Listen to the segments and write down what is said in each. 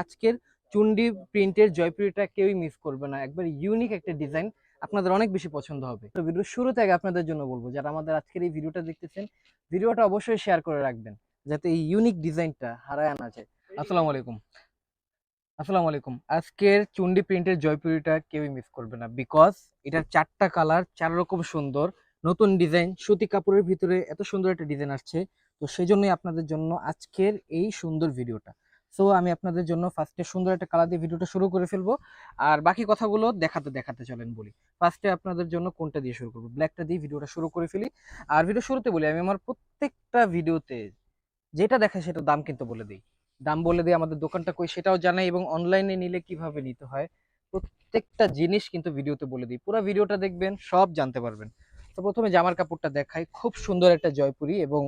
আজকের চুন্ডি প্রিন্টের জয়পুরিটা কেউই মিস করবে না। একবার ইউনিক একটা ডিজাইন আপনাদের অনেক বেশি পছন্দ হবে। তো ভিডিও শুরুতে থেকে আপনাদের জন্য বলব, যারা আমাদের আজকের এই ভিডিওটা দেখতেছেন, ভিডিওটা অবশ্যই শেয়ার করে রাখবেন, যাতে এই ইউনিক ডিজাইনটা হারায় আনা যায়। আসসালামু আলাইকুম। আসসালামু আলাইকুম। আজকের চুন্ডি প্রিন্টের জয়পুরিটা কেউই মিস করবে না বিকজ এটার চারটা কালার চার রকম সুন্দর, নতুন ডিজাইন সুতি কাপড়ের ভিতরে এত সুন্দর একটা ডিজাইন আসছে। তো সেই জন্যই আপনাদের জন্য আজকের এই সুন্দর ভিডিওটা সো আমি আপনাদের জন্য ফার্স্টে সুন্দর একটা কালার দিয়ে ভিডিওটা শুরু করে ফেলব। আর বাকি কথাগুলো দেখাতে দেখাতে চলেন বলি। ফার্স্টে আপনাদের জন্য কোনটা দিয়ে শুরু করব? ব্ল্যাকটা দিয়ে ভিডিওটা শুরু করে ফেলি। আর ভিডিও শুরুতে বলি, আমি আমার প্রত্যেকটা ভিডিওতে যেটা দেখায় সেটা দাম কিন্তু বলে দিই। দাম বলে দিই আমাদের দোকানটা কই সেটাও জানাই এবং অনলাইনে নিলে কীভাবে নিতে হয়, প্রত্যেকটা জিনিস কিন্তু ভিডিওতে বলে দিই। পুরো ভিডিওটা দেখবেন, সব জানতে পারবেন। তো প্রথমে জামার কাপড়টা দেখাই। খুব সুন্দর একটা জয়পুরি এবং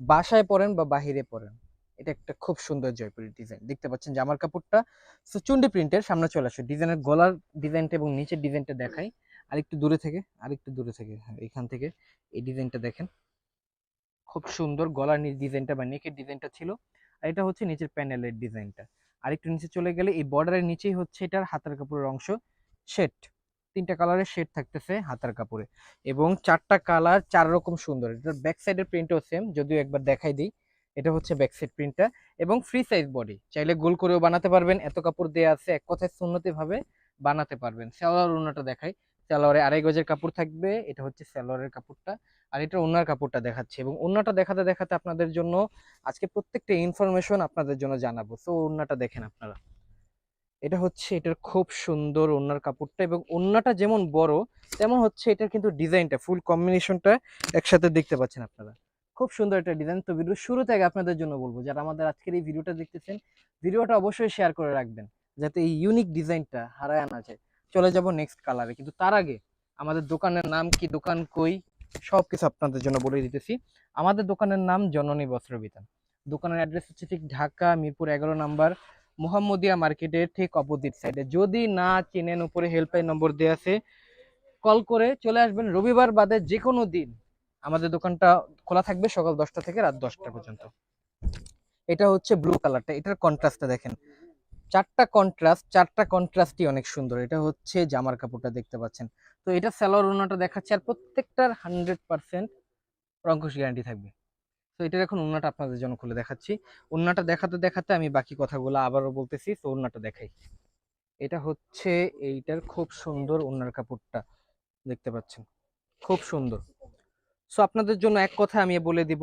বাসায় পরেন বা বাহিরে পরেন। এটা একটা খুব সুন্দর জয়পুরি ডিজাইন দেখতে পাচ্ছেন জামার কাপড়টা সো চুন্ডি প্রিন্টের সামনে চলে আসে ডিজাইনের গলার ডিজাইনটা এবং নিচের ডিজাইনটা দেখাই। আরেকটু দূরে থেকে, আরেকটু দূরে থেকে হ্যাঁ এখান থেকে এই ডিজাইনটা দেখেন। খুব সুন্দর গলার ডিজাইনটা বা নেকের ডিজাইনটা ছিল। আর এটা হচ্ছে নিচের প্যানেলের ডিজাইনটা আরেকটু নিচে চলে গেলে এই বর্ডারের নিচেই হচ্ছে এটার হাতার কাপড়ের অংশ শেড তিনটা কালারের শেড থাকতেছে হাতার কাপড়ে। এবং চারটা কালার চার রকম সুন্দর। এটার ব্যাক সাইডের প্রিন্টও সেম যদিও একবার দেখাই দিই। এটা হচ্ছে ব্যাক সাইড প্রিন্টটা এবং ফ্রি সাইজ বডি চাইলে গোল করেও বানাতে পারবেন, এত কাপড় দেওয়া আছে, এক কথায় সুন্নতি ভাবে বানাতে পারবেন। সালোয়ার ওনাটা দেখাই, সালোয়ারে আড়াই গজের কাপড় থাকবে, এটা হচ্ছে সালোয়ারের কাপড়টা, আর এটা ওনার কাপড়টা দেখাচ্ছে এবং ওনাটা দেখাতে দেখাতে আপনাদের জন্য আজকে প্রত্যেকটা ইনফরমেশন আপনাদের জন্য জানাব। সো ওনাটা দেখেন আপনারা। এটা হচ্ছে, এটার খুব সুন্দর ওনার কাপড়টা এবং ওনাটা যেমন বড়, তেমন হচ্ছে এটার কিন্তু ডিজাইনটা ফুল কম্বিনেশনটা একসাথে দেখতে পাচ্ছেন আপনারা। খুব সুন্দর একটা ডিজাইন তো ভিডিও শুরু থেকে আপনাদের জন্য বলব, যারা আমাদের আজকের এই ভিডিওটা দেখতেছেন ভিডিওটা অবশ্যই শেয়ার করে রাখবেন, যাতে এই ইউনিক ডিজাইনটা হারায় আনা যায়। চলে যাব নেক্সট কালারে কিন্তু তার আগে আমাদের দোকানের নাম কি, দোকান কই সব কিছু আপনাদের জন্য বলে দিতেছি। আমাদের দোকানের নাম জননী বস্ত্র বিতান। দোকানের অ্যাড্রেস হচ্ছে ঠিক ঢাকা, মিরপুর এগারো নাম্বার, মোহাম্মদিয়া মার্কেটের ঠিক অপোজিট সাইডে যদি না চেনেন, উপরে হেল্পলাইন নম্বর দেওয়া আছে কল করে চলে আসবেন। রবিবার বাদে যে কোনো দিন আমাদের দোকানটা খোলা থাকবে সকাল দশটা থেকে রাত দশটা পর্যন্ত। এটা হচ্ছে ব্লু কালারটা এটার কন্ট্রাস্টটা দেখেন। চারটা কন্ট্রাস্ট চারটা কন্ট্রাস্টই অনেক সুন্দর। এটা হচ্ছে জামার কাপড়টা দেখতে পাচ্ছেন। তো এটা সালোয়ার ওনাটা দেখাচ্ছে আর প্রত্যেকটার হান্ড্রেড পার্সেন্ট রঙ্কশ গ্যারান্টি থাকবে। তো এটার এখন ওনাটা আপনাদের জন্য খুলে দেখাচ্ছি। ওনাটা দেখাতে দেখাতে আমি বাকি কথাগুলো আবারও বলতেছি, তো ওনাটা দেখাই। এটা হচ্ছে এইটার খুব সুন্দর ওনার কাপড়টা দেখতে পাচ্ছেন। খুব সুন্দর। সো আপনাদের জন্য এক কথা আমি বলে দিব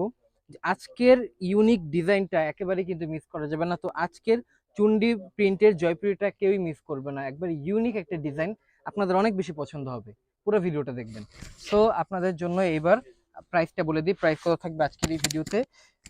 আজকের ইউনিক ডিজাইনটা একেবারে কিন্তু মিস করা যাবে না। তো আজকের চুন্ডি প্রিন্টের জয়পুরিটা কেউই মিস করবে না। একবার ইউনিক একটা ডিজাইন আপনাদের অনেক বেশি পছন্দ হবে। পুরো ভিডিওটা দেখবেন। সো আপনাদের জন্য এবার প্রাইসটা বলে দিই। প্রাইস কত থাকবে আজকের এই ভিডিওতে?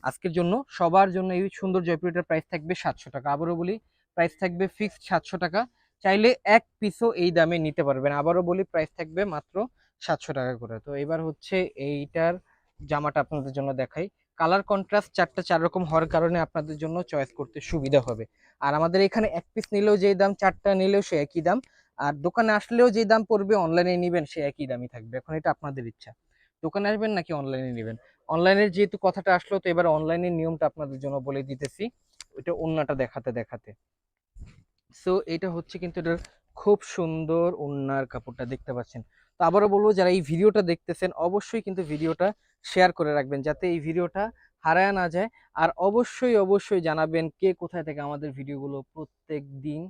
আজকের জন্য সবার জন্য এই সুন্দর জয়পুরিটার প্রাইস থাকবে সাতশো টাকা। আবারও বলি প্রাইস থাকবে ফিক্সড সাতশো টাকা। চাইলে এক পিসও এই দামে নিতে পারবেন। আবারও বলি প্রাইস থাকবে মাত্র সাতশো টাকা করে। তো এবার হচ্ছে এইটার জামাটা আপনাদের জন্য দেখাই। কালার কন্ট্রাস্ট চারটা চার রকম হওয়ার কারণে আপনাদের জন্য চয়েস করতে সুবিধা হবে। আর আমাদের এখানে এক পিস নিলেও যেই দাম, চারটা নিলেও সে একই দাম। আর দোকানে আসলেও যে দাম পড়বে অনলাইনে নেবেন সে একই দামই থাকবে। এখন এটা আপনাদের ইচ্ছা। দোকানে আসবেন নাকি অনলাইনে নেবেন? অনলাইনের যেহেতু কথাটা আসলো, তো এবার অনলাইনের নিয়মটা আপনাদের জন্য বলে দিতেছি। ওইটা অন্যটা দেখাতে দেখাতে। সো এটা হচ্ছে কিন্তু এটার খুব সুন্দর ওন্নার কাপড়টা, দেখতে পাচ্ছেন? তো আবারও বলব, যারা এই ভিডিওটা দেখতেছেন, অবশ্যই কিন্তু ভিডিওটা শেয়ার করে রাখবেন যাতে এই ভিডিওটা হারায় না যায়। আর অবশ্যই অবশ্যই জানাবেন কে কোথায় থেকে আমাদের ভিডিওগুলো প্রত্যেক দিন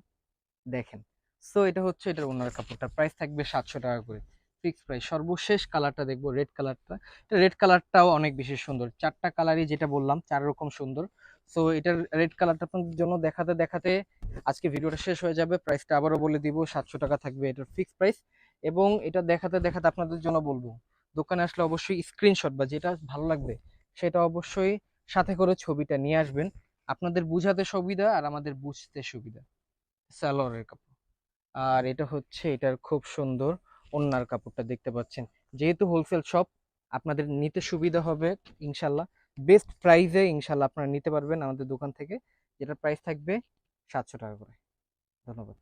দেখেন। সো এটা হচ্ছে এটার ওনার কাপড়টা প্রাইস থাকবে সাতশো টাকা করে। ফিক্স প্রাইস সর্বশেষ কালারটা দেখব রেড কালারটা রেড কালারটাও অনেক বেশি সুন্দর। চারটা কালারই যেটা বললাম, চার রকম সুন্দর। সো এটার রেড কালারটা আপনাদের জন্য দেখাতে দেখাতে আজকে ভিডিওটা শেষ হয়ে যাবে। প্রাইসটা আবারও বলে দিব, সাতশো টাকা থাকবে এটার ফিক্স প্রাইস এবং এটা দেখাতে দেখাতে আপনাদের জন্য বলব, দোকানে আসলে অবশ্যই স্ক্রিনশট বা যেটা ভালো লাগবে, সেটা অবশ্যই সাথে করে ছবিটা নিয়ে আসবেন। আপনাদের বুঝাতে সুবিধা আর আমাদের বুঝতে সুবিধা। সালোয়ারের কাপড়। আর এটা হচ্ছে, এটার খুব সুন্দর ওন্নার কাপড়টা দেখতে পাচ্ছেন। যেহেতু হোলসেল শপ আপনাদের নিতে সুবিধা হবে ইনশাল্লাহ। বেস্ট প্রাইসে ইনশাল্লাহ আপনারা নিতে পারবেন আমাদের দোকান থেকে, যেটার প্রাইস থাকবে সাতশো টাকা করে। ধন্যবাদ।